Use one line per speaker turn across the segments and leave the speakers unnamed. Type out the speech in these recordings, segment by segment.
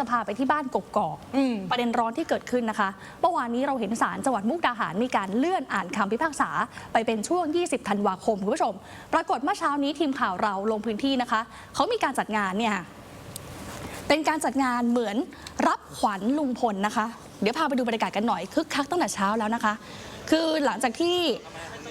จะพาไปที่บ้านกกอก
อืม
ประเด็นร้อนที่เกิดขึ้นนะคะเมื่อวานนี้เราเห็นศาลจังหวัดมุกดาหารมีการเลื่อนอ่านคำพิพากษา ไปเป็นช่วง 20 ธันวาคมคุณผู้ชม ปรากฏเมื่อเช้านี้ทีมข่าวเราลงพื้นที่นะคะ เขามีการจัดงานเนี่ยเป็นการจัดงานเหมือนรับขวัญลุงพลนะคะ เดี๋ยวพาไปดูบรรยากาศกันหน่อยคึกคักตั้งแต่เช้าแล้วนะคะ คือหลังจากที่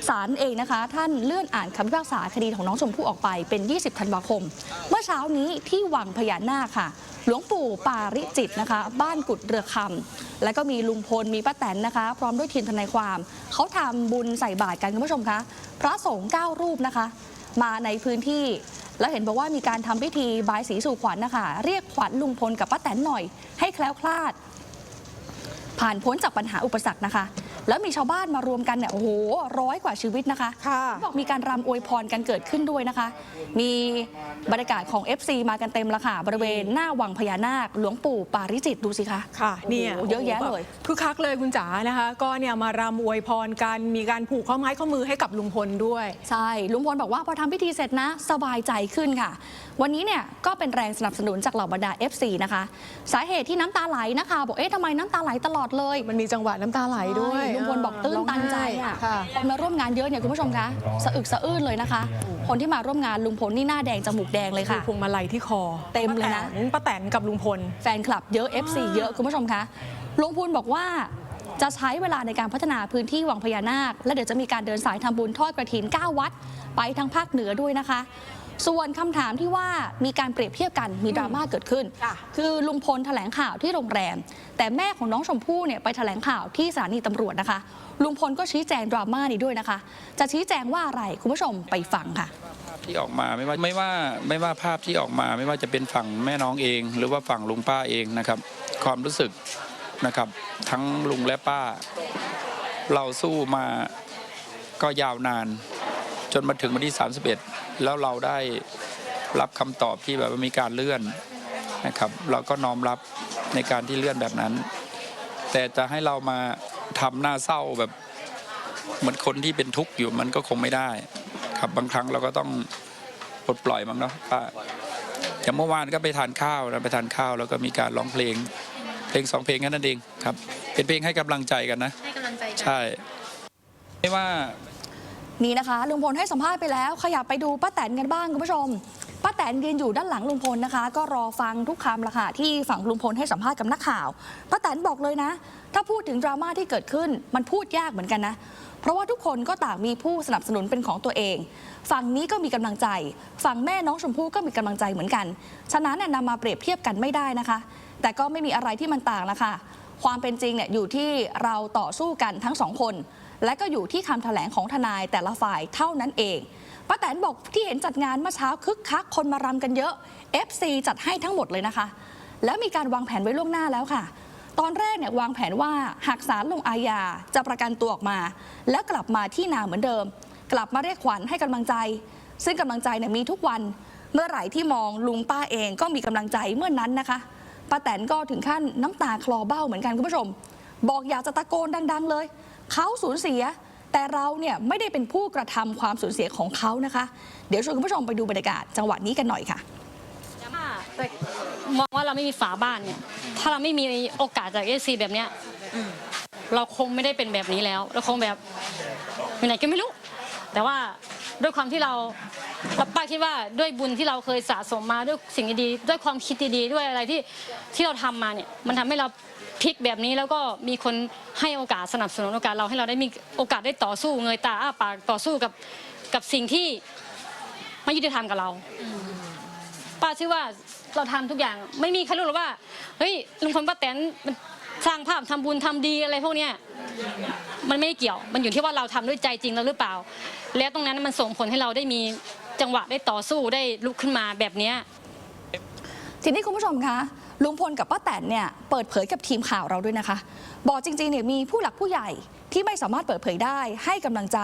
ศาลเองนะคะ ท่านเลื่อนอ่านคำพิพากษาคดีของน้องชมพู่ออกไปเป็น 20 ธันวาคม เมื่อเช้านี้ที่วังพญานาคค่ะ หลวงปู่ปาริจิตนะคะ บ้านกุดเรือคำแล้วก็มีลุงพลมีป้าแตนนะคะ พร้อมด้วยทีมทนายความ เขาทำบุญใส่บาตรกันคุณผู้ชมคะพระสงฆ์เก้ารูปนะคะ มาในพื้นที่แล้วเห็นบอกว่ามีการทำพิธีบายสีสู่ขวัญนะคะ เรียกขวัญลุงพลกับป้าแตนหน่อย ให้แคล้วคลาด ผ่านพ้นจากปัญหาอุปสรรคนะคะ แล้วมีชาวบ้านมารวมกันเนี่ยโอ้โหร้อยกว่าชีวิตนะคะ
ค่ะ
บอกมีการรำอวยพรกันเกิดขึ้นด้วยนะคะ มีบรรยากาศของ FC มากันเต็มละค่ะ บริเวณหน้าวังพญานาค หลวงปู่ปาริจิตรดูสิคะ
ค่ะเนี่ย
โอ้โหเยอะแยะเลย
คือคักเลยคุณจ๋านะคะ ก็เนี่ยมารำอวยพรกันมีการผูกข้อไม้ข้อมือให้กับลุงพลด้วย
ใช่ลุงพลบอกว่าพอทำพิธีเสร็จนะสบายใจขึ้นค่ะ วันนี้เนี่ยก็เป็นแรงสนับสนุนจากเหล่าบรรดา FC นะคะ สาเหตุที่น้ำตาไหลนะคะ บอกเอ๊ะทำไมน้ำตาไหลตลอดเลย
มันมีจังหวะน้ำตาไหลด้วย
ใช่ลุงพลบอกตื้นตันใจอะ
ค่ะ
คนมาร่วมงานเยอะเนี่ยคุณผู้ชมคะสะอึกสะอื้นเลยนะคะ คนที่มาร่วมงานลุงพลนี่หน้าแดงจมูกแดงเลย
คือ
ค่ะ
พวงมาลัยที่คอ
เต็มเลยนะ
ป้าแตนกับลุงพล
แฟนคลับเยอะ FC เยอะคุณผู้ชมคะลุงพูนบอกว่าจะใช้เวลาในการพัฒนาพื้นที่วังพญานาค และเดี๋ยวจะมีการเดินสายทำบุญทอดกระถิน 9 วัด ไปทางภาคเหนือด้วยนะคะ ส่วนคำถามที่ว่ามีการเปรียบเทียบกันมีดราม่าเกิดขึ้น
ค่ะ
คือลุงพลแถลงข่าวที่โรงแรม แต่แม่ของน้องชมพู่เนี่ยไปแถลงข่าวที่สถานีตำรวจนะคะ ลุงพลก็ชี้แจงดราม่านี้ด้วยนะคะ จะชี้แจงว่าอะไรคุณผู้ชมไปฟังค่ะ
ที่ออกมาไม่ว่าไม่ว่าไม่ว่าภาพที่ออกมา ไม่ว่าจะเป็นฝั่งแม่น้องเอง หรือว่าฝั่งลุงป้าเองนะครับ ความรู้สึกนะครับ ทั้งลุงและป้า เราสู้มาก็ยาวนาน จนมาถึงวันที่ 31 แล้วเราได้รับคำตอบที่แบบว่ามีการเลื่อนนะครับ เราก็น้อมรับในการที่เลื่อนแบบนั้น แต่จะให้เรามาทำหน้าเศร้าแบบเหมือนคนที่เป็นทุกข์อยู่มันก็คงไม่ได้ ครับบางครั้งเราก็ต้องปลดปล่อยมั้งเนาะป้าอย่างเมื่อวานก็ไปทานข้าวนะไปทานข้าวแล้วก็มีการร้องเพลง เพลงสองเพลงแค่นั้นเองครับ เป็นเพลงให้กำลังใจกันนะ
ให้กำลังใจกัน
ใช่ ไม่ว่า
นี่นะคะลุงพลให้สัมภาษณ์ไปแล้ว ขยับไปดูป้าแตนกันบ้างคุณผู้ชมป้าแตนยืนอยู่ด้านหลังลุงพลนะคะ ก็รอฟังทุกคำละค่ะที่ฝั่งลุงพลให้สัมภาษณ์กับนักข่าวป้าแตนบอกเลยนะ ถ้าพูดถึงดราม่าที่เกิดขึ้นมันพูดยากเหมือนกันนะเพราะว่าทุกคนก็ต่างมีผู้สนับสนุนเป็นของตัวเอง ฝั่งนี้ก็มีกำลังใจ ฝั่งแม่น้องชมพู่ก็มีกำลังใจเหมือนกัน ฉะนั้นน่ะนำมาเปรียบเทียบกันไม่ได้นะคะ แต่ก็ไม่มีอะไรที่มันต่างละค่ะ ความเป็นจริงเนี่ยอยู่ที่เราต่อสู้กันทั้งสองคน และก็อยู่ที่คำแถลงของทนายแต่ละฝ่ายเท่านั้นเองป้าแตนบอกที่เห็นจัดงานเมื่อเช้าคึกคักคนมารำกันเยอะ FC จัดให้ทั้งหมดเลยนะคะ แล้วมีการวางแผนไว้ล่วงหน้าแล้วค่ะ ตอนแรกเนี่ยวางแผนว่าหากศาลลงอาญาจะประกันตัวออกมา แล้วกลับมาที่นาเหมือนเดิม กลับมาเรียกขวัญให้กำลังใจ ซึ่งกำลังใจเนี่ยมีทุกวันเมื่อไหร่ที่มองลุงป้าเองก็มีกำลังใจเมื่อนนั้นนะคะป้าแตนก็ถึงขั้นน้ำตาคลอเบ้าเหมือนกันคุณผู้ชม บอกอยากจะตะโกนดัง ๆ เลย เขาสูญเสีย แต่เราเนี่ยไม่ได้เป็นผู้กระทำความสูญเสียของเขานะคะ เดี๋ยวชวนคุณผู้ชมไปดูบรรยากาศจังหวะนี้กันหน่อยค่ะ
มองว่าเราไม่มีฝาบ้านเนี่ย ถ้าเราไม่มีโอกาสจากเอซีแบบเนี้ยเราคงไม่ได้เป็นแบบนี้แล้ว เราคงแบบอยู่ไหนก็ไม่รู้ แต่ว่าด้วยความที่เราเราป้าคิดว่าด้วยบุญที่เราเคยสะสมมาด้วยสิ่งดีๆด้วยความคิดดีๆด้วยอะไรที่ที่เราทำมาเนี่ย มันทำให้เรา พลิกแบบนี้แล้วก็มีคนให้โอกาสสนับสนุนโอกาสเราให้เราได้มีโอกาสได้ต่อสู้เงยตาอ้าปากต่อสู้กับกับสิ่งที่ไม่ยุติธรรมกับเราป้าเชื่อว่าเราทำทุกอย่าง ไม่มีใครรู้หรอกว่าเฮ้ยลุงพลป้าแตนมันสร้างภาพทำบุญทำดีอะไรพวกเนี้ยมันไม่เกี่ยว มันอยู่ที่ว่าเราทำด้วยใจจริงแล้วหรือเปล่า แล้วตรงนั้นมันส่งผลให้เราได้มีจังหวะได้ต่อสู้ได้ลุกขึ้นมาแบบเนี้ย
ทีนี้คุณผู้ชมคะ ลุงพลกับป้าแตนเนี่ยเปิดเผยกับทีมข่าวเราด้วยนะคะ บอกจริงๆเนี่ยมีผู้หลักผู้ใหญ่ที่ไม่สามารถเปิดเผยได้ให้กำลังใจ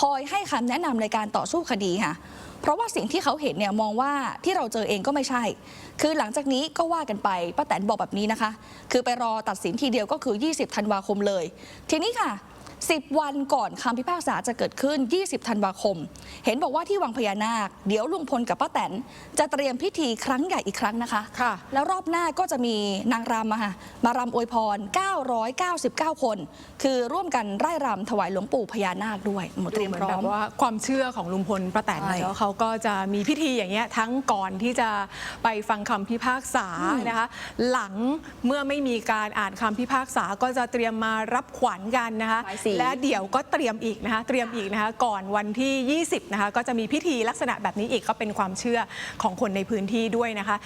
คอยให้คำแนะนำในการต่อสู้คดีค่ะเพราะว่าสิ่งที่เขาเห็นเนี่ยมองว่าที่เราเจอเองก็ไม่ใช่ คือหลังจากนี้ก็ว่ากันไปป้าแตนบอกแบบนี้นะคะ คือไปรอตัดสินทีเดียวก็คือ 20 ธันวาคมเลย ทีนี้ค่ะ 10 วันก่อนคำพิพากษาจะเกิดขึ้น 20 ธันวาคม เห็นบอกว่าที่วังพญานาค เดี๋ยวลุงพลกับป้าแตน จะเตรียมพิธีครั้งใหญ่อีกครั้งนะคะ
ค่ะ
แล้วรอบหน้าก็จะมีนางรำมาค่ะมารำอวยพร 999 คน คือร่วมกันไร่รำถวายหลวงปู่พญานาคด้วยหมดเตรียม
เหมือ
พ
น
ร้
แบ
อม
บว่าความเชื่อของลุงพลป้าแตน
ใช่
แล้วเขาก็จะมีพิธีอย่างเงี้ยทั้งก่อนที่จะไปฟังคำพิพากษานะคะ หลังเมื่อไม่มีการอ่านคำพิพากษาก็จะเตรียมมารับขวัญกันนะคะ
หลายสี
และเดี๋ยวก็เตรียมอีกนะคะเตรียมอีกนะคะก่อนวันที่ 20นะคะก็จะมีพิธีลักษณะแบบนี้อีกก็เป็นความเชื่อของคนในพื้นที่ด้วยนะคะ